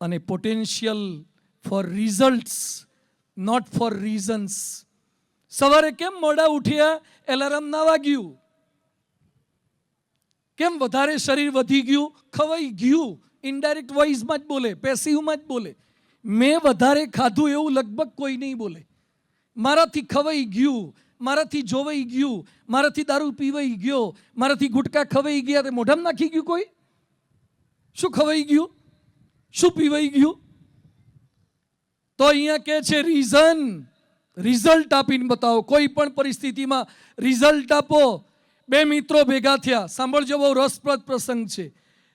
અને potential for results not for reasons સવારે કેમ મોડા ઉઠ્યા? એલાર્મ ના વાગ્યું. કેમ વધારે શરીર વધી ગયું? ખવાઈ ગયું. ઇનડાયરેક્ટ વોઇસમાં જ બોલે પેસિવમાં જ બોલે. મેં વધારે ખાધું એવું લગભગ કોઈ નહીં બોલે. મારાથી ખવાઈ ગયું. મારાથી જોવાઈ ગયું, મારાથી દારૂ પીવાઈ ગયો, મારાથી ગુટકા ખવાઈ ગયા, તે મોઢામાં નાખી ગયું કોઈ? શું ખવાઈ ગયું? શું પીવાઈ ગયું? તો અહીંયા કે છે રીઝન રિઝલ્ટ આપીને બતાવો. કોઈ પણ પરિસ્થિતિમાં રિઝલ્ટ આપો. બે મિત્રો ભેગા થયા. સાંભળજો બહુ રસપ્રદ પ્રસંગ છે.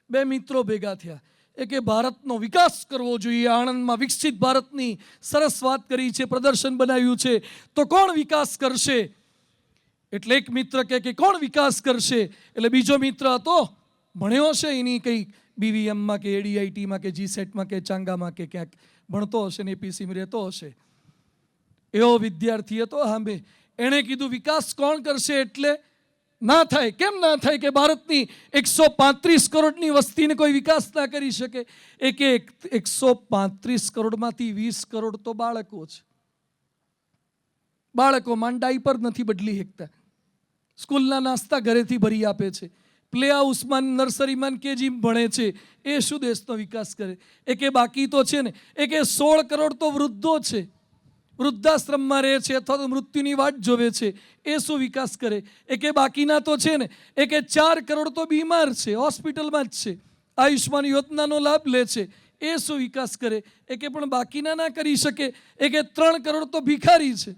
બે મિત્રો ભેગા થયા. એ કે ભારતનો વિકાસ કરવો જોઈએ. આણંદમાં વિકસિત ભારતની સરસ વાત કરી છે, પ્રદર્શન બનાવ્યું છે. તો કોણ વિકાસ કરશે? એટલે એક મિત્ર કહે કે કોણ વિકાસ કરશે? એટલે બીજો મિત્ર હતો, ભણ્યો હશે એની કંઈ બીવીએમમાં કે એડીઆઈટીમાં કે જી સેટમાં કે ચાંગામાં કે ક્યાંક ભણતો હશે ને એપીસીમાં રહેતો હશે. એવો વિદ્યાર્થી હતો હાંભે એણે કીધું વિકાસ કોણ કરશે? એટલે ના થાય. કેમ ના થાય કે ભારતની એકસો પાંત્રીસ કરોડની વસ્તીને કોઈ વિકાસ ના કરી શકે? એક એકસો પાંત્રીસ કરોડમાંથી વીસ કરોડ તો બાળકો છે. બાળકો માંડાઈ પર નથી બદલી શકતા. સ્કૂલના નાસ્તા ઘરેથી ભરી આપે છે. પ્લે હાઉસમાં નર્સરીમાં કેજી ભણે છે. એ શું દેશનો વિકાસ કરે? એ બાકી તો છે ને. એ કે સોળ કરોડ તો વૃદ્ધો છે. વૃદ્ધાશ્રમમાં રહે છે અથવા તો મૃત્યુની વાટ જોવે છે, એ શું વિકાસ કરે? એ કે બાકીના તો છે ને એ કે ચાર કરોડ તો બીમાર છે, હોસ્પિટલમાં જ છે, આયુષ્માન યોજનાનો લાભ લે છે, એ શું વિકાસ કરે? એ કે પણ બાકીના ના કરી શકે એ કે ત્રણ કરોડ તો ભિખારી છે.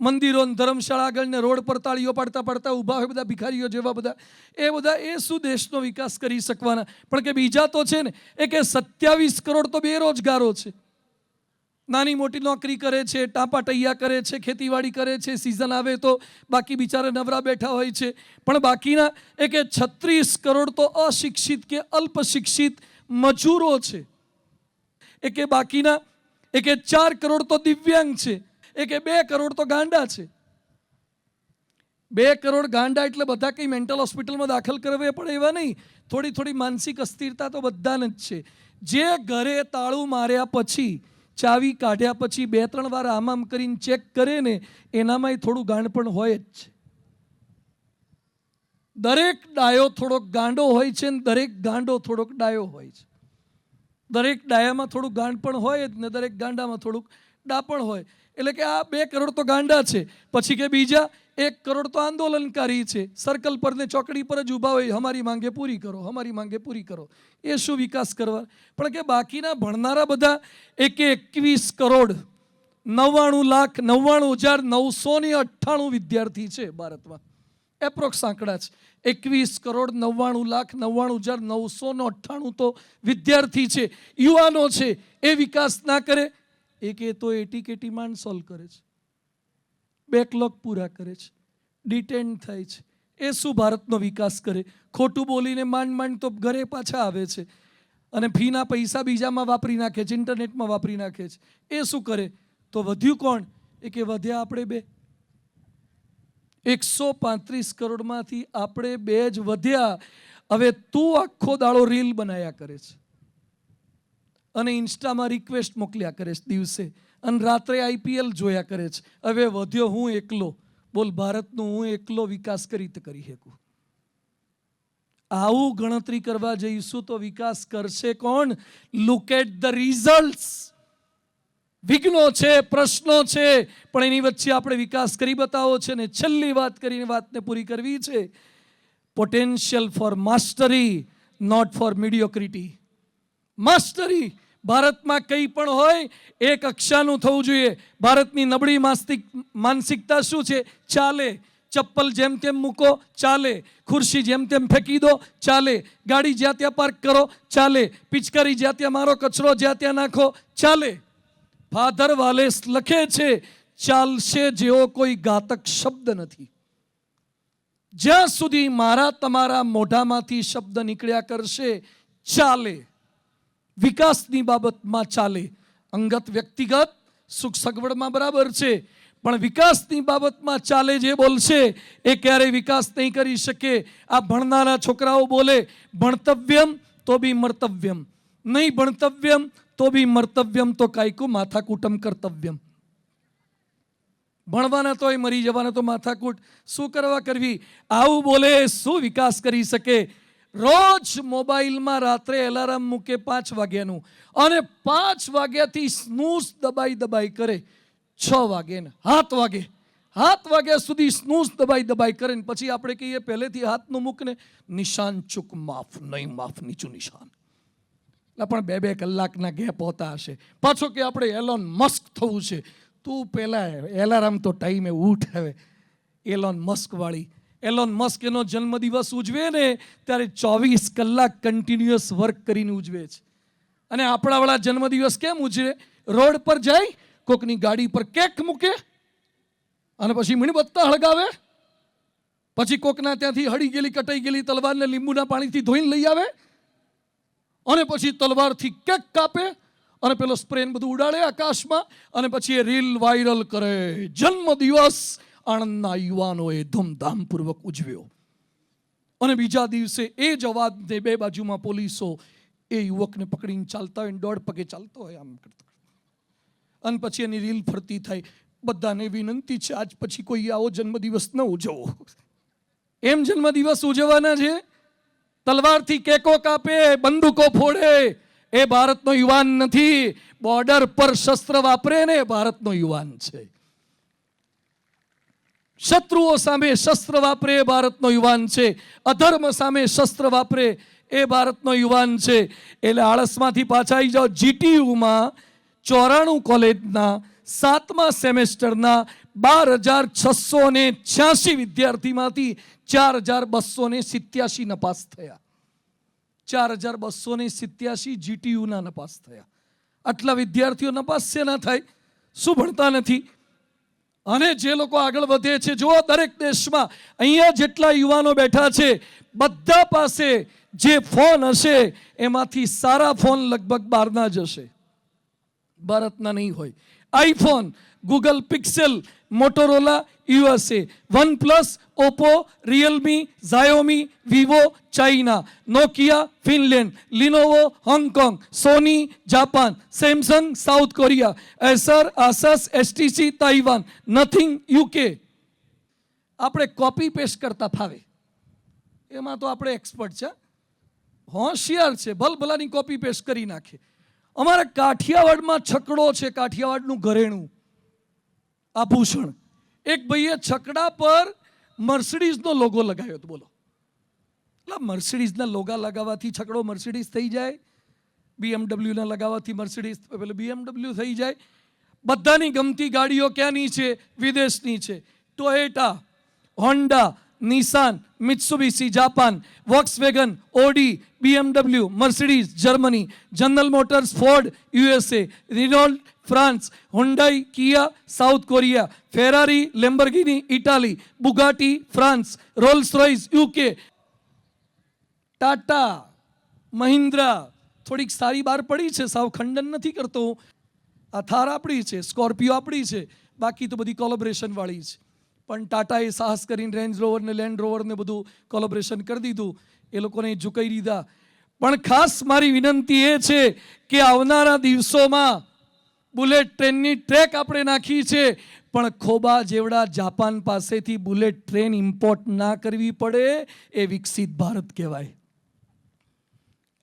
મંદિરો ધર્મશાળા આગળ ને રોડ પર તાળીઓ પાડતા પાડતા ઊભા હોય બધા ભિખારીઓ જેવા બધા, એ બધા એ શું દેશનો વિકાસ કરી શકવાના? પણ કે બીજા તો છે ને એ કે સત્યાવીસ કરોડ તો બેરોજગારો છે. નાની મોટી નોકરી કરે છે, ટાંપા ટૈયા કરે છે, ખેતીવાડી કરે છે સિઝન આવે તો બાકી બિચારા નવરા બેઠા હોય છે. પણ બાકીના એ કે છત્રીસ કરોડ તો અશિક્ષિત કે અલ્પશિક્ષિત મજૂરો છે. એ કે બાકીના એ કે ચાર કરોડ તો દિવ્યાંગ છે, એ કે બે કરોડ તો ગાંડા છે. બે કરોડ ગાંડા એટલે બધા કંઈ મેન્ટલ હોસ્પિટલમાં દાખલ કરવે પડે એવા નહીં. થોડી થોડી માનસિક અસ્થિરતા તો બધાને જ છે. જે ઘરે તાળું માર્યા પછી ચાવી કાઢ્યા પછી બે, ત્રણ વાર આમ આમ કરીને ચેક કરે ને, એનામાંય થોડું ગાંડ પણ હોય જ છે. દરેક ડાયો થોડોક ગાંડો હોય છે ને દરેક ગાંડો થોડોક ડાયો હોય છે. દરેક ડાયામાં થોડું ગાંડ પણ હોય જ ને દરેક ગાંડામાં થોડુંક ડાપણ હોય. એટલે કે આ બે કરોડ તો ગાંડા છે. પછી કે બીજા એક કરોડ તો આંદોલનકારી છે. સર્કલ પર ને ચોકડી પર જ ઊભા હોય, અમારી માંગે પૂરી કરો, અમારી માંગે પૂરી કરો. એ શું વિકાસ કરવા? પણ કે બાકીના ભણનારા બધા એક એકવીસ કરોડ, નવ્વાણું લાખ, નવ્વાણું હજાર નવસો ને અઠ્ઠાણું વિદ્યાર્થી છે ભારતમાં. એપ્રોક્સ આંકડા છે. એકવીસ કરોડ, નવ્વાણું લાખ, નવ્વાણું હજાર નવસો ને અઠ્ઠાણું તો વિદ્યાર્થી છે, યુવાનો છે. એ વિકાસ ના કરે. એ કે તો એટી કેટી માંડ સોલ્વ કરે છે. બેકલોગ પૂરા કરે છે, ડિટેન થાય છે. એ શું ભારતનો વિકાસ કરે? ખોટું બોલીને માંડ માંડ તો ઘરે પાછા આવે છે. અને ફીના પૈસા બીજામાં વાપરી નાખે છે, ઇન્ટરનેટમાં વાપરી નાખે છે. એ શું કરે? તો વધ્યું કોણ? એ કે વધ્યા આપણે બે. એકસો પાંત્રીસ કરોડમાંથી આપણે બે જ વધ્યા. હવે તું આખો દાડો રીલ બનાયા કરે છે. અને ઇન્સ્ટામાં રિક્વેસ્ટ મોકલ્યા કરે છે દિવસે. અને રાત્રે આઈપીએલ જોયા કરે છે. હવે વધ્યો હું એકલો. બોલ, ભારતનું હું એકલો વિકાસ કરી રીતે કરી શકું? આવું ગણતરી કરવા જઈશું તો વિકાસ કરશે કોણ? લુક એટ ધ રિઝલ્ટ્સ વિઘ્નો છે, પ્રશ્નો છે, પણ એની વચ્ચે આપણે વિકાસ કરી બતાવો છે ને છેલ્લી વાત કરીને વાતને પૂરી કરવી છે. Potential for mastery not for mediocrity mastery ભારતમાં કંઈ પણ હોય એ કક્ષાનું થવું જોઈએ. ભારતની નબળી માનસિક માનસિકતા શું છે? ચાલે. ચપ્પલ જેમ તેમ મૂકો, ચાલે. ખુરશી જેમ તેમ ફેંકી દો, ચાલે. ગાડી જ્યાં ત્યાં પાર્ક કરો, ચાલે. પિચકારી જ્યાં ત્યાં મારો કચરો, જ્યાં ત્યાં નાખો, ચાલે. ફાધર વાલેસ લખે છે, ચાલશે જેવો કોઈ ઘાતક શબ્દ નથી. જ્યાં સુધી મારા તમારા મોઢામાંથી શબ્દ નીકળ્યા કરશે, ચાલે. વિકાસની બાબતમાં ચાલે. અંગત વ્યક્તિગત, સુખ સગવડમાં બરાબર છે. પણ વિકાસની બાબતમાં ચાલે જે બોલશે, એ ક્યારેય વિકાસ નહીં કરી શકે. આ ભણનારા છોકરાઓ બોલે, ભણતવ્યમ તો બી મર્તવ્યમ. નહીં ભણતવ્યમ તો બી મર્તવ્યમ તો કાયકું માથાકૂટમ કર્તવ્યમ. ભણવાના તોય મરી જવાના તો માથાકૂટ. શું કરવા કરવી? આવું બોલે, શું વિકાસ કરી શકે? રોજ મોબાઈલમાં રાત્રે એલાર્મ મૂકે પાંચ વાગ્યાનું અને પાંચ વાગ્યાથી સ્નૂઝ દબાઈ દબાઈ કરે છ વાગે ને સાત વાગે. સાત વાગ્યા સુધી સ્નૂઝ દબાઈ દબાઈ કરે ને પછી આપણે કહીએ પહેલેથી હાથનું મૂકને નિશાન ચૂક, માફ નહીં, માફ નીચું નિશાન. એટલે પણ બે બે કલાકના ગેપ હોતા હશે. પાછો કે આપણે એલોન મસ્ક થવું છે. તું પહેલાં એલાર્મ તો ટાઈમે ઉઠ હવે. એલોન મસ્ક વાળી એલોન મસ્ક એનો જન્મદિવસ ઉજવે ને, ત્યારે ચોવીસ કલાક કન્ટિન્યુઅસ વર્ક કરીને ઉજવે છે. અને આપણાવાળા જન્મદિવસ કેમ ઉજવે? રોડ પર જાય, કોકની ગાડી પર કેક મૂકે, અને પછી મીણબત્તા હળગાવે, પછી કોકના ત્યાંથી હળી ગયેલી, કટાઈ ગયેલી તલવારને લીંબુના પાણીથી ધોઈને લઈ આવે, અને પછી તલવારથી કેક કાપે, અને પેલો સ્પ્રેન બધું ઉડાડે આકાશમાં, અને પછી એ રીલ વાયરલ કરે. જન્મદિવસ આણંદના યુવાનોએ ધૂમધામપૂર્વક ઉજવ્યો. અને બીજા દિવસે એ જ અવાજને બે બાજુમાં પોલીસો એ યુવકને પકડીને ચાલતા હોય દોઢ પગે ચાલતો હોય આમ કરતા અને પછી એની રીલ ફરતી થાય બધાને વિનંતી છે, આજ પછી કોઈ આવો જન્મદિવસ ન ઉજવો. એમ જન્મદિવસ ઉજવવાના છે? તલવારથી કેકો કાપે, બંદૂકો ફોડે. એ ભારતનો યુવાન નથી. બોર્ડર પર શસ્ત્ર વાપરે ને ભારતનો યુવાન છે. શત્રુઓ સામે શસ્ત્ર વાપરે, એ ભારતનો યુવાન છે. અધર્મ સામે શસ્ત્ર વાપરે, એ ભારતનો યુવાન છે. એટલે આળસમાંથી પાછા આવી જાઓ. જીટીયુમાં ચોરાણું કોલેજના સાતમા સેમેસ્ટરના બાર હજાર છસો ને છ્યાસી વિદ્યાર્થીમાંથી ચાર હજાર બસો ને સિત્યાસી નપાસ થયા. ચાર હજાર બસો ને સિત્યાસી જીટીયુના નપાસ થયા. આટલા વિદ્યાર્થીઓ નપાસ છે ના થાય? શું ભણતા નથી? અને જે લોકો આગળ વધે છે, જુઓ દરેક દેશમાં અહીંયા જેટલા યુવાનો બેઠા છે, બધા પાસે જે ફોન હશે, એમાંથી સારા ફોન લગભગ બહારના જ હશે. ભારતના નહીં હોય. IPhone, Google Pixel Motorola USA OnePlus Oppo Realme Xiaomi Vivo China Nokia Finland Lenovo Hong Kong Sony Japan Samsung South Korea Acer Asus STC Taiwan Nothing UK આપણે કોપી પેસ્ટ કરતા ફાવે. એમાં તો આપણે એક્સપર્ટ છે. હોશિયાર છે. ભલભલાની કોપી પેસ્ટ કરી નાખે. અમારા કાઠિયાવાડમાં છકડો છે કાઠિયાવાડનું ઘરેણું. આભૂષણ. એક ભાઈએ છકડા પર મર્સિડીઝનો લોગો લગાવ્યો હતો, બોલો. એટલે મર્સિડીઝના લોગા લગાવવાથી છકડો મર્સિડીઝ થઈ જાય, બીએમડબ્લ્યુના લગાવવાથી મર્સિડીઝ, પેલો બીએમડબ્લ્યુ થઈ જાય. બધાની ગમતી ગાડીઓ ક્યાંની છે? વિદેશની છે. Toyota, Honda, Nissan Mitsubishi Japan, Volkswagen, Audi, BMW, Mercedes, Germany, General Motors, Ford, USA, Renault France Hyundai Kia South Korea Ferrari Lamborghini Italy Bugatti France Rolls Royce UK Tata Mahindra થોડીક સારી બહાર પડી છે, સાવ ખંડન નથી કરતો. આ થાર આપણી છે, સ્કોર્પિયો આપણી છે, બાકી તો બધી કોલોબ્રેશનવાળી છે. પણ ટાટાએ સાહસ કરીને રેન્જ રોવરને લેન્ડ રોવરને બધું કોલોબ્રેશન કરી દીધું. એ લોકોને ઝુકાઈ દીધા. પણ ખાસ મારી વિનંતી એ છે કે આવનારા દિવસોમાં બુલેટ ટ્રેનની ટ્રેક આપણે નાખી છે. પણ ખોબા જેવડા જાપાન પાસેથી બુલેટ ટ્રેન ઇમ્પોર્ટ ના કરવી પડે એ વિકસિત ભારત કહેવાય.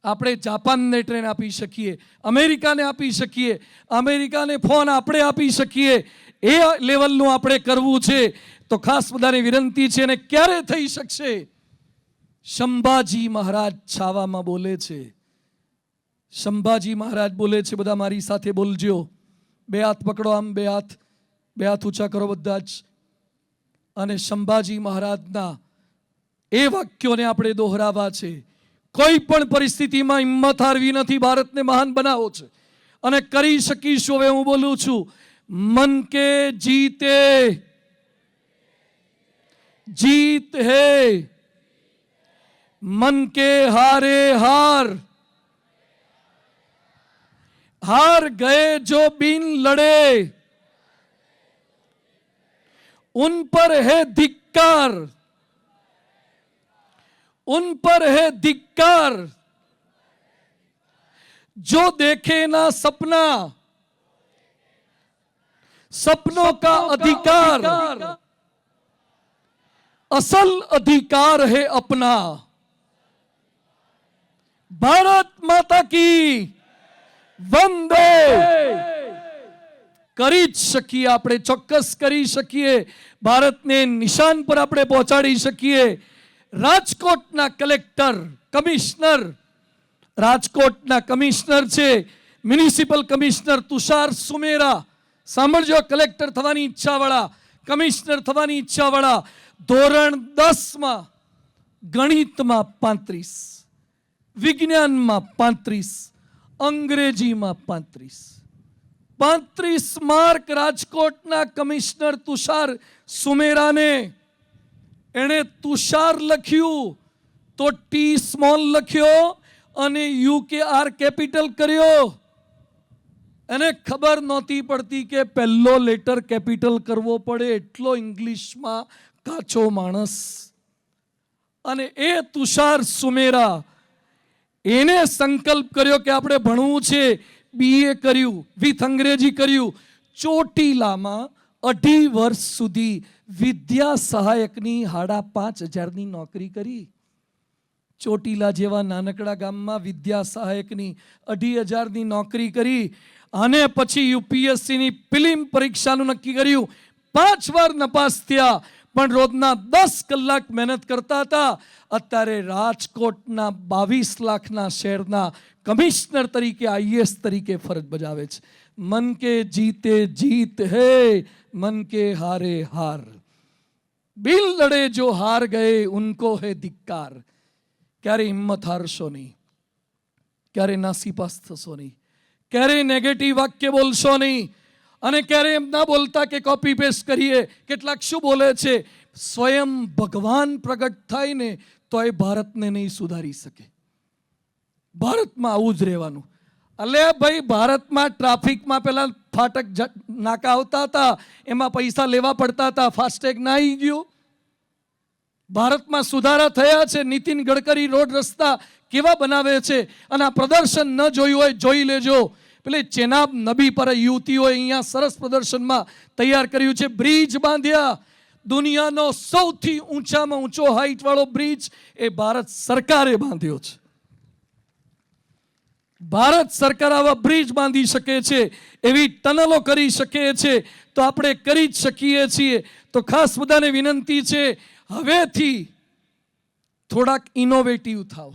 આપણે જાપાનને ટ્રેન આપી શકીએ, અમેરિકાને આપી શકીએ, અમેરિકાને ફોન આપણે આપી શકીએ, એ લેવલનું આપણે કરવું છે. તો ખાસ બધાને વિનંતી છે અને ક્યારે થઈ શકશે? સંભાજી મહારાજ છાવામાં બોલે છે. સંભાજી મહારાજ બોલે છે, બધા મારી સાથે બોલજો. બે હાથ પકડો આમ, બે હાથ બે હાથ ઊંચા કરો બધા જ. અને સંભાજી મહારાજના એ વાક્યોને આપણે દોહરાવા છે. કોઈ પણ પરિસ્થિતિમાં હિંમત હારવી નથી, ભારતને મહાન બનાવો છે. અને કરી શકીશું, હવે હું બોલું છું, મન કે જીતે. જીત હે. મન કે હારે હાર. हार गए जो बिन लड़े उन पर है धिक्कार उन पर है धिक्कार। जो देखे ना सपना सपनों का अधिकार। असल अधिकार है अपना। भारत माता की વંદે! કરી જ શકીએ આપણે, ચોક્કસ કરી શકીએ. ભારતને નિશાન પર આપણે પહોંચાડી શકીએ. રાજકોટના કલેક્ટર, કમિશનર, રાજકોટના કમિશનર છે. Municipal commissioner Tushar Sumera. સાંભળજો, કલેક્ટર થવાની ઈચ્છાવાળા, કમિશનર થવાની ઈચ્છાવાળા. ધોરણ દસમાં ગણિતમાં પાંત્રીસ, વિજ્ઞાનમાં પાંત્રીસ અંગ્રેજીમાં પાંત્રીસ. પાંત્રીસ માર્ક રાજકોટના કમિશનર તુષાર સુમેરાને. એણે તુષાર લખ્યું તો ટી સ્મોલ લખ્યો અને યુ કે આર કેપિટલ કર્યો. એને ખબર નહોતી પડતી કે પહેલો લેટર કેપિટલ કરવો પડે એટલો ઇંગ્લિશમાં કાચો માણસ. અને એ તુષાર સુમેરા એને સંકલ્પ કર્યો કે આપણે ભણવું છે બીએ કર્યું, વિથ અંગ્રેજી કર્યું. ચોટીલામાં અઢી વર્ષ સુધી વિદ્યા સહાયકની હાડા પાંચ હજારની નોકરી કરી. ચોટીલા જેવા નાનકડા ગામમાં વિદ્યા સહાયકની અઢી હજારની નોકરી કરી અને પછી યુપીએસસીની ફિલ્મ પરીક્ષાનું નક્કી કર્યું. પાંચ વાર નપાસ થયા. પણ રોજના દસ કલાક મહેનત કરતા હતા. અત્યારે રાજકોટના બાવીસ લાખના શહેરના કમિશનર તરીકે આઈએસ તરીકે ફરજ બજાવે છે. મન કે જીતે જીત હે, મન કે હારે હાર. બિલ લડે જો હાર ગયે ઉनको હે ધિક્કાર. ક્યારે હિંમત હારશો નહીં. ક્યારે નાસીપાસ થશો નહીં. ક્યારે નેગેટિવ વાક્ય બોલશો નહીં. અને ક્યારેય એમ ના બોલતા કે કોપી પેસ્ટ કરીએ, કેટલાક શું બોલે છે? સ્વયં ભગવાન પ્રગટ થાય ને તો એ ભારતને નહીં સુધારી શકે. ભારતમાં આવું જ રહેવાનું. અલે ભાઈ, ભારતમાં ટ્રાફિકમાં પેલા ફાટક નાકા આવતા હતા, એમાં પૈસા લેવા પડતા હતા, ફાસ્ટેગ ના આવી ગયું. ભારતમાં સુધારા થયા છે, નીતિન ગડકરી રોડ રસ્તા કેવા બનાવે છે? અને આ પ્રદર્શન ન જોયું હોય, જોઈ લેજો. પેલે ચેનાબ નબી પર યુવતીઓએ અહીંયા સરસ પ્રદર્શનમાં તૈયાર કર્યું છે. બ્રિજ બાંધ્યા. દુનિયાનો સૌથી ઊંચામાં ઊંચો હાઈટવાળો બ્રિજ એ ભારત સરકારે બાંધ્યો છે. ભારત સરકાર આવા બ્રિજ બાંધી શકે છે, એવી ટનલો કરી શકે છે, તો આપણે કરી જ શકીએ છીએ. તો ખાસ બધાને વિનંતી છે, હવેથી થોડાક ઇનોવેટિવ થાવ